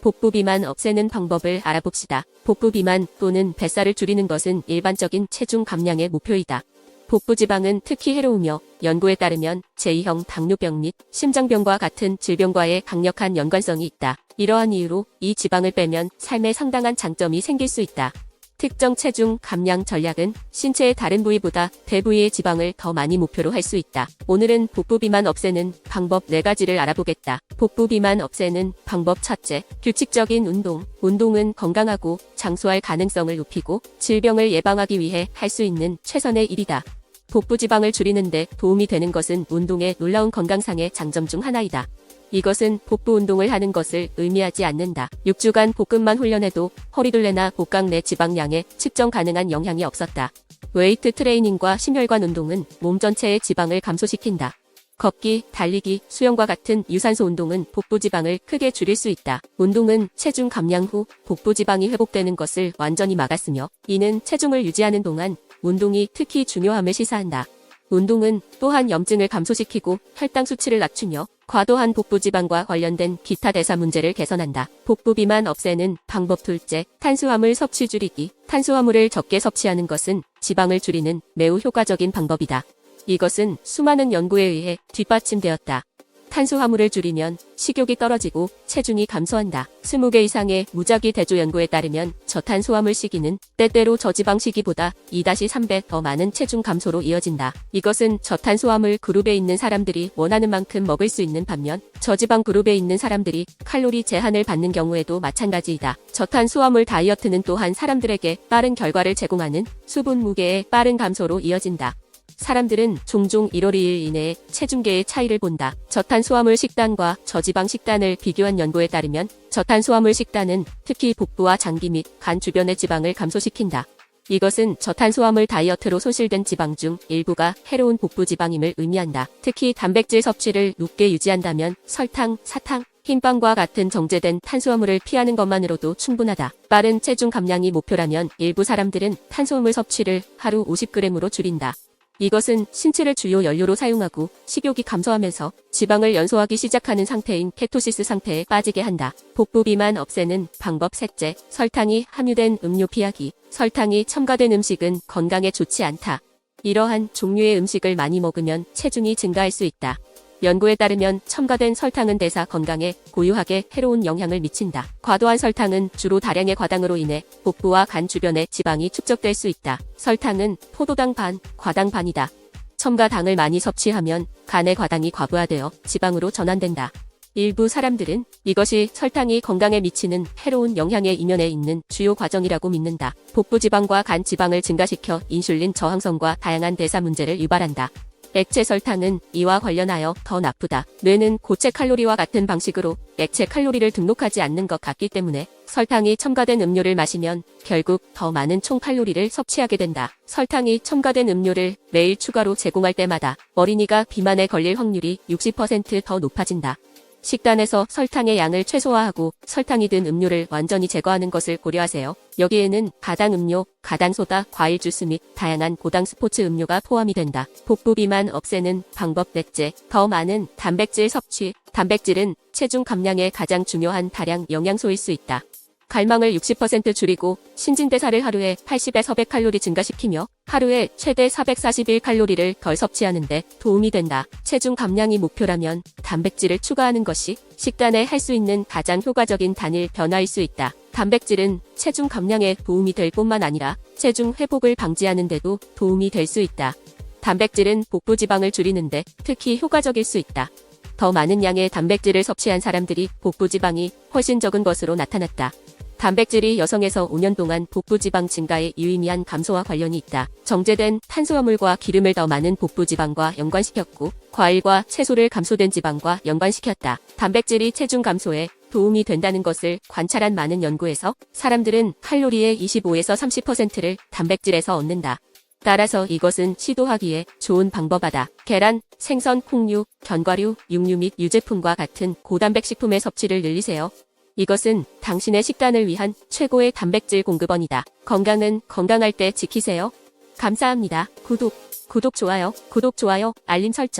복부 비만 없애는 방법을 알아봅시다. 복부 비만 또는 뱃살을 줄이는 것은 일반적인 체중 감량의 목표이다. 복부 지방은 특히 해로우며 연구에 따르면 제2형 당뇨병 및 심장병과 같은 질병과의 강력한 연관성이 있다. 이러한 이유로 이 지방을 빼면 삶에 상당한 장점이 생길 수 있다. 특정 체중 감량 전략은 신체의 다른 부위보다 대부위의 지방을 더 많이 목표로 할 수 있다. 오늘은 복부 비만 없애는 방법 4가지를 알아보겠다. 복부 비만 없애는 방법 첫째, 규칙적인 운동. 운동은 건강하고 장수할 가능성을 높이고 질병을 예방하기 위해 할 수 있는 최선의 일이다. 복부 지방을 줄이는데 도움이 되는 것은 운동의 놀라운 건강상의 장점 중 하나이다. 이것은 복부 운동을 하는 것을 의미하지 않는다. 6주간 복근만 훈련해도 허리둘레나 복강 내 지방량에 측정 가능한 영향이 없었다. 웨이트 트레이닝과 심혈관 운동은 몸 전체의 지방을 감소시킨다. 걷기, 달리기, 수영과 같은 유산소 운동은 복부 지방을 크게 줄일 수 있다. 운동은 체중 감량 후 복부 지방이 회복되는 것을 완전히 막았으며 이는 체중을 유지하는 동안 운동이 특히 중요함을 시사한다. 운동은 또한 염증을 감소시키고 혈당 수치를 낮추며 과도한 복부 지방과 관련된 기타 대사 문제를 개선한다. 복부 비만 없애는 방법 둘째, 탄수화물 섭취 줄이기. 탄수화물을 적게 섭취하는 것은 지방을 줄이는 매우 효과적인 방법이다. 이것은 수많은 연구에 의해 뒷받침되었다. 탄수화물을 줄이면 식욕이 떨어지고 체중이 감소한다. 20개 이상의 무작위 대조 연구에 따르면 저탄수화물 시기는 때때로 저지방 시기보다 2-3배 더 많은 체중 감소로 이어진다. 이것은 저탄수화물 그룹에 있는 사람들이 원하는 만큼 먹을 수 있는 반면 저지방 그룹에 있는 사람들이 칼로리 제한을 받는 경우에도 마찬가지이다. 저탄수화물 다이어트는 또한 사람들에게 빠른 결과를 제공하는 수분 무게의 빠른 감소로 이어진다. 사람들은 종종 1월 2일 이내에 체중계의 차이를 본다. 저탄수화물 식단과 저지방 식단을 비교한 연구에 따르면 저탄수화물 식단은 특히 복부와 장기 및 간 주변의 지방을 감소시킨다. 이것은 저탄수화물 다이어트로 소실된 지방 중 일부가 해로운 복부 지방임을 의미한다. 특히 단백질 섭취를 높게 유지한다면 설탕, 사탕, 흰빵과 같은 정제된 탄수화물을 피하는 것만으로도 충분하다. 빠른 체중 감량이 목표라면 일부 사람들은 탄수화물 섭취를 하루 50g으로 줄인다. 이것은 신체를 주요 연료로 사용하고 식욕이 감소하면서 지방을 연소하기 시작하는 상태인 케토시스 상태에 빠지게 한다. 복부 비만 없애는 방법 셋째, 설탕이 함유된 음료 피하기. 설탕이 첨가된 음식은 건강에 좋지 않다. 이러한 종류의 음식을 많이 먹으면 체중이 증가할 수 있다. 연구에 따르면 첨가된 설탕은 대사 건강에 고유하게 해로운 영향을 미친다. 과도한 설탕은 주로 다량의 과당으로 인해 복부와 간 주변에 지방이 축적될 수 있다. 설탕은 포도당 반, 과당 반이다. 첨가 당을 많이 섭취하면 간의 과당이 과부하되어 지방으로 전환된다. 일부 사람들은 이것이 설탕이 건강에 미치는 해로운 영향의 이면에 있는 주요 과정이라고 믿는다. 복부 지방과 간 지방을 증가시켜 인슐린 저항성과 다양한 대사 문제를 유발한다. 액체 설탕은 이와 관련하여 더 나쁘다. 뇌는 고체 칼로리와 같은 방식으로 액체 칼로리를 등록하지 않는 것 같기 때문에 설탕이 첨가된 음료를 마시면 결국 더 많은 총 칼로리를 섭취하게 된다. 설탕이 첨가된 음료를 매일 추가로 제공할 때마다 어린이가 비만에 걸릴 확률이 60%더 높아진다. 식단에서 설탕의 양을 최소화하고 설탕이 든 음료를 완전히 제거하는 것을 고려하세요. 여기에는 가당 음료, 가당 소다, 과일 주스 및 다양한 고당 스포츠 음료가 포함이 된다. 복부 비만 없애는 방법 넷째, 더 많은 단백질 섭취. 단백질은 체중 감량에 가장 중요한 다량 영양소일 수 있다. 갈망을 60% 줄이고 신진대사를 하루에 80에서 100칼로리 증가시키며 하루에 최대 441칼로리를 덜 섭취하는데 도움이 된다. 체중 감량이 목표라면 단백질을 추가하는 것이 식단에 할 수 있는 가장 효과적인 단일 변화일 수 있다. 단백질은 체중 감량에 도움이 될 뿐만 아니라 체중 회복을 방지하는 데도 도움이 될 수 있다. 단백질은 복부 지방을 줄이는데 특히 효과적일 수 있다. 더 많은 양의 단백질을 섭취한 사람들이 복부 지방이 훨씬 적은 것으로 나타났다. 단백질이 여성에서 5년 동안 복부 지방 증가에 유의미한 감소와 관련이 있다. 정제된 탄수화물과 기름을 더 많은 복부 지방과 연관시켰고 과일과 채소를 감소된 지방과 연관시켰다. 단백질이 체중 감소에 도움이 된다는 것을 관찰한 많은 연구에서 사람들은 칼로리의 25에서 30%를 단백질에서 얻는다. 따라서 이것은 시도하기에 좋은 방법하다. 계란, 생선, 콩류, 견과류, 육류 및 유제품과 같은 고단백 식품의 섭취를 늘리세요. 이것은 당신의 식단을 위한 최고의 단백질 공급원이다. 건강은 건강할 때 지키세요. 감사합니다. 구독, 구독 좋아요, 구독 좋아요, 알림 설정.